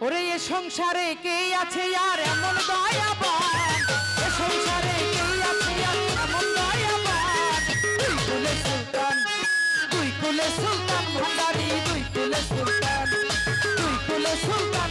ওরে এ সংসারে কে আছে আর এমন দয়াবান? এ সংসারে কে আছে আর এমন দয়াবান? কুলে সুলতান কুলে সুলতান, ভান্ডারি কুলে সুলতান কুলে সুলতান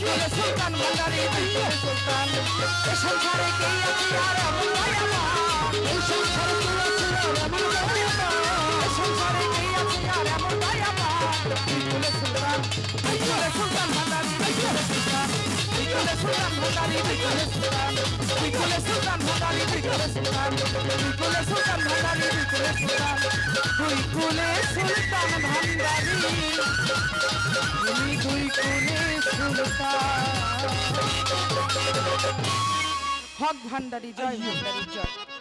কুলে সুলতান ভান্ডারি দুই কুলে সুলতান এ সংসারে কে আছে আর এমন দয়াবান এই সংসারে কে আছে আর এমন দয়াবান এ সংসারে কে আছে আর এমন দয়াবান দুই কুলে সুলতান দুই কুলে সুলতান ভান্ডারি দুই কুলে সুলতান দুই কুলে সুলতান ভান্ডারি দুই কুলে সুলতান দুই কুলে সুলতান ভান্ডারি দুই কুলে সুলতান দুই কুলে সুলতান ভান্ডারি দুই কুলে সুলতান দুই কুলে সুলতান ভান্ডারি হক ভান্ডারী জয় ভান্ডারী জয়।